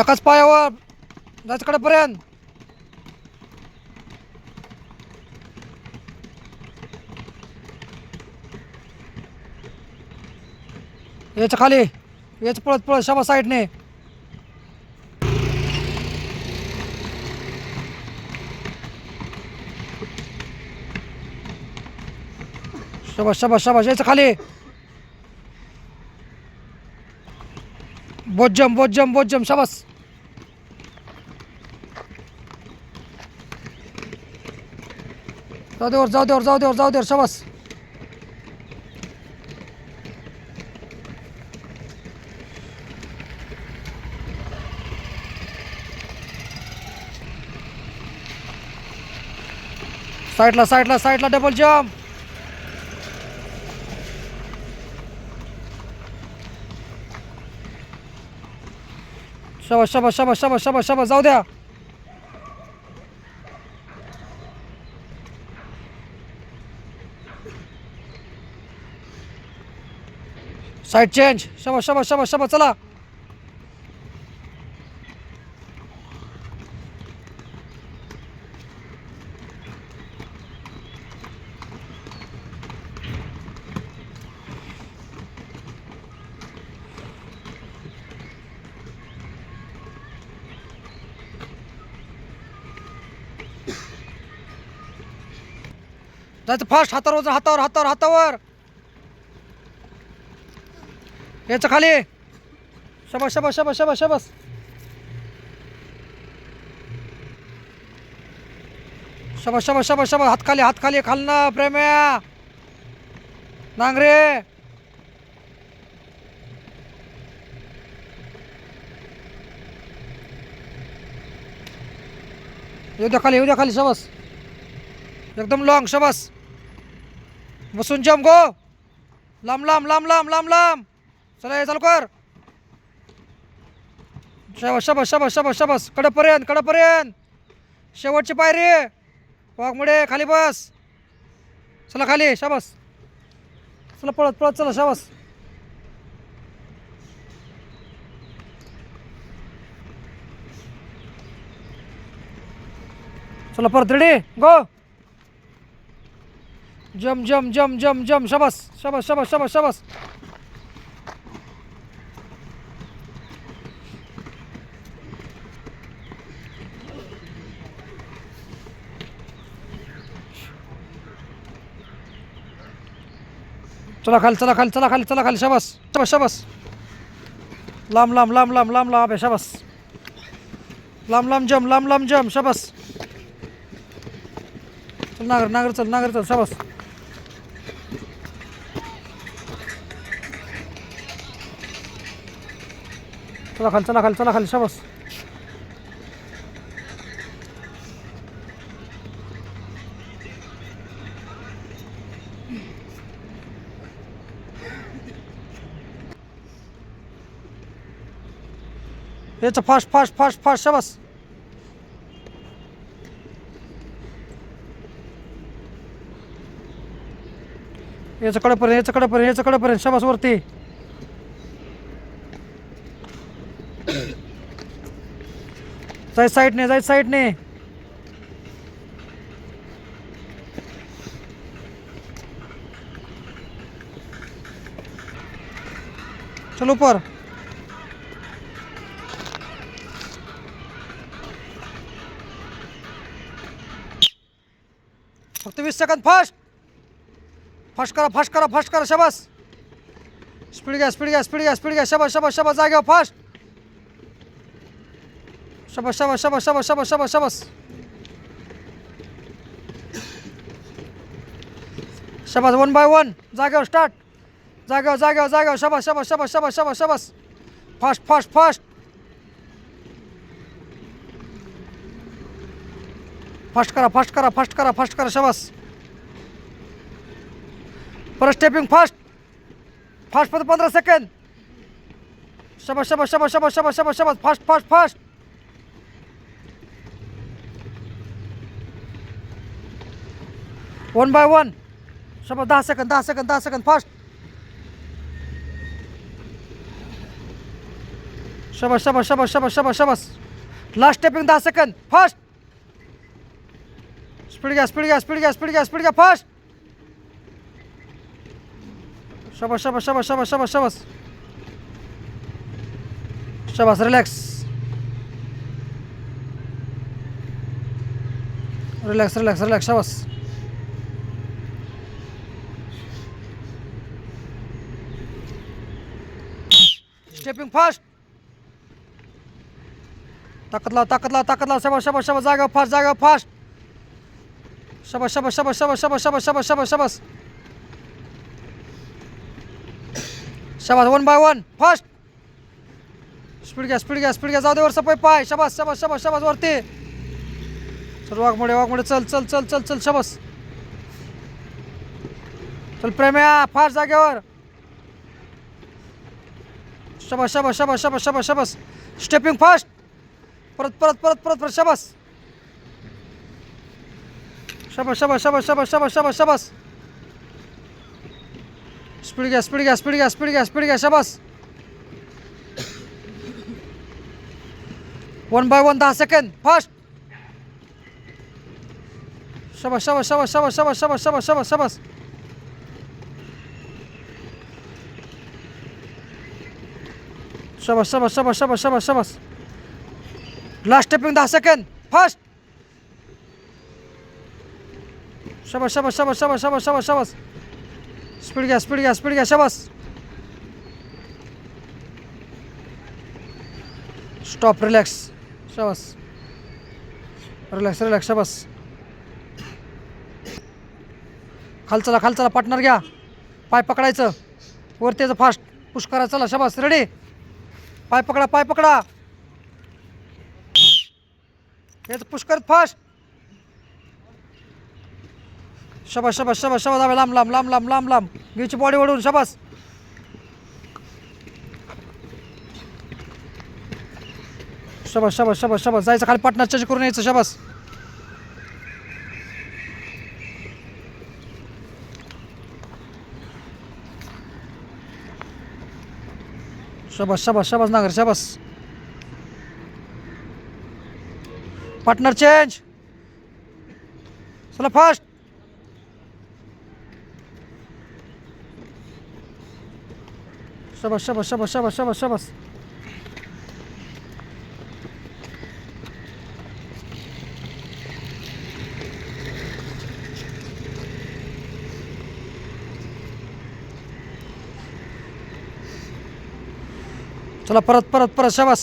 एकाच पायावर. जायचं कडेपर्यंत याच्या खाली. याच पळत पळत शाबा साईडने. शाबास शबा शाबास याच्या खाली. बोजम बोजम बोजम शाबास जाऊ देवर जाऊ देवर जाऊ देवर जाऊ देवर शाबास साईडला साईडला साईडला डबल जम्प शबा शबा शबा शबा शबा शबा जाऊ द्या. साईड चेंज शबा शबा शबा शबा चला. जायचं फास्ट हातावर वजन हातावर हातावर हातावर. याचं खाली. शबास शबास शबास शबास शबास. शबास शबास शबास शबास. हात खाली हात खाली खालनं प्रेम्या. नांगरे येऊ द्या खाली येऊ द्या खाली शबास. एकदम लॉंग शबास. बसून जम गो लांब लांब लांब लांब लांब लांब. चला हे चालू कर. शबास शबास शबास शबास शबास. कडपर्यंत कडपर्यंत. शेवटची पायरी. वाघमुडे खाली बस. चला खाली शाबास. चला पळत पळत चला शाबास. चला परत ready go Cam cam cam cam cam şabas. Şabas şabas şabas şabas. Çalak hal çalak hal çalak hal çalak hal şabas. Şabas şabas. Lam lam lam lam lam la abi şabas. Lam lam cam lam lam cam şabas. Çal nagır nagır çal nagır çal şabas. चला खाली चला खाली चला खाली शाबास याचा fast fast fast fast शाबास याचं कडेपर्यंत याचं कडेपर्यंत याचं कडेपर्यंत शाबास वरती जाय साईडने जाय साईडने चलो ऊपर. फक्त वीस सेकंद फास्ट फास्ट करा फास्ट करा फास्ट करा शबास. स्पीड घ्या स्पीड घ्या स्पीड घ्या स्पीड घ्या शबास शबास शाबास. जाग्यावर fast Şabas şabas şabas şabas şabas şabas şabas. Şabas one by one. Zagor start. Zagor zagor zagor şabas şabas şabas şabas şabas şabas. Paş paş paş. Paş kara paş kara paş kara paş kara şabas. Para stepping fast. Fast for 15 second. Şabas şabas şabas şabas şabas şabas şabas. Fast fast fast. One by one शाबास दहा सेकंद दहा सेकंद दहा second fast शाबास शाबास शाबास शाबास शाबास शाबास लास्ट स्टेपिंग दहा सेकंद फास्ट स्पीड घ्या स्पीड घ्या स्पीड घ्या स्पीड घ्या स्पीड घ्या फास्ट शाबास शाबास शाबास शाबास शाबास शाबास शाबास रिलॅक्स रिलॅक्स रिलॅक्स रिलॅक्स शाबास स्टेपिंग फास्ट ताकद लाव ताकद लाव ताकद लाव शाबास शाबास शाबास जागा फास्ट जागा फास्ट शाबास शाबास शाबास शाबास शाबास शाबास शाबास शाबास शाबास शाबास one by one fast speed घ्या स्पीड घ्या स्पीड घ्या जाऊ दे वर सपाय पाय शाबास शाबास शाबास शाबास वरती चल वाघमोडे वाघमोडे चल चल चल चल चल शाबास चल प्रेम्या फास्ट जागेवर शाबास शाबास शाबास शाबास शाबास शाबास स्टेपिंग फास्ट परत परत परत परत परत शाबास शाबास शाबास शाबास शाबास शाबास शाबास शाबास स्पीड घ्या स्पीड घ्या स्पीड घ्या स्पीड घ्या स्पीड घ्या शाबास वन बाय वन दहा सेकंद फास्ट शाबास शाबास शाबास शाबास शाबास शाबास शाबास शाबास शाबास शाबास शाबास शाबास शाबास शाबास शाबास. लास्ट स्टेपिंग दहा सेकंद फास्ट शाबास शाबास शाबास शाबास शाबास शाबास शाबास. स्पीड घ्या स्पीड घ्या स्पीड घ्या शाबास. स्टॉप रिलॅक्स शाबास. रिलॅक्स रिलॅक्स शाबास. खाल चला पार्टनर घ्या. पाय पकडायचं. वर त्याचं फास्ट पुश करा चला शाबास. रेडी पाय पकडा पाय पकडा. हे पुश करत फास्ट शबास शबास शबास शबास आम्ही लांब लांब लांब लांब लांब लांब. घ्यायची बॉडी वडून शबास. शबास शबास शबास शबास. जायचं खाली पाटणार चेंज करून यायचं शबास. शाबास शाबास शाबास नागर शाबास. पार्टनर चेंज चला फास्ट शाबास शाबास शाबास शाबास शाबास शाबास. चला परत परत परत शबास.